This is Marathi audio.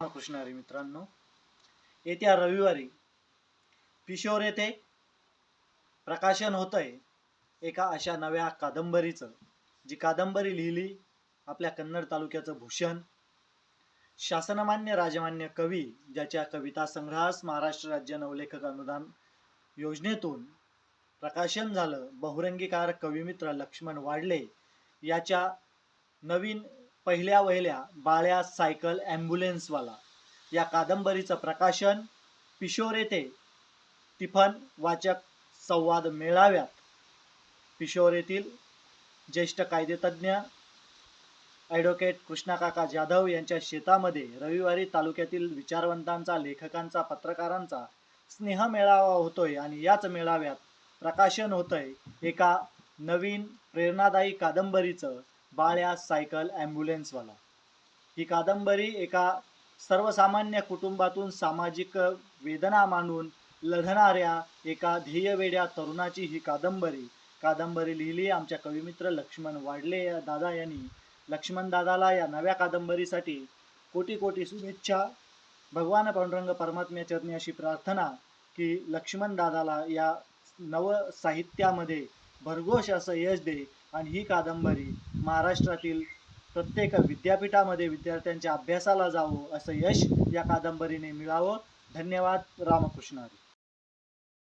कृष्णारे मित्रांनो येत्या रविवारी पिशोर येथे प्रकाशन होत आहे एका अशा नव्या कादंबरीचं जी कादंबरी लिहिली आपल्या कन्नड तालुक्याचं भूषण शासनमान्य राजमान्य कवी ज्याच्या कविता संग्रहास महाराष्ट्र राज्य नवलेखक अनुदान योजनेतून प्रकाशन झालं बहुरंगीकार कविमित्र लक्ष्मण वाडले याच्या नवीन पहिल्या वहिल्या बाळ्या सायकल ॲम्ब्युलन्सवाला. या कादंबरीचं प्रकाशन पिशोर येथे तिफन वाचक संवाद मेळाव्यात. पिशोर येथील ज्येष्ठ कायदेतज्ञ ॲडव्होकेट कृष्णाकाका जाधव यांच्या शेतामध्ये रविवारी तालुक्यातील विचारवंतांचा लेखकांचा पत्रकारांचा स्नेह मेळावा होतोय आणि याच मेळाव्यात प्रकाशन होतंय एका नवीन प्रेरणादायी कादंबरीचं बाळ्या सायकल ॲम्ब्युलन्सवाला ही कादंबरी एका सर्वसामान्य कुटुंबातून सामाजिक वेदना मांडून लढणाऱ्या एका ध्येयवेड्या तरुणाची ही कादंबरी. कादंबरी लिहिली आमच्या कविमित्र लक्ष्मण वाडले या दादा यांनी. लक्ष्मण दादाला या नव्या कादंबरीसाठी कोटी कोटी शुभेच्छा. भगवान पांडुरंग परमात्म्या चरणी अशी प्रार्थना की लक्ष्मण दादाला या नव साहित्यामध्ये भरघोष असं यश दे. आणि ही कादंबरी महाराष्ट्रातील प्रत्येक विद्यापीठामध्ये विद्यार्थ्यांच्या अभ्यासाला जावं असं यश या कादंबरीने मिळावं. धन्यवाद रामकृष्ण हरी.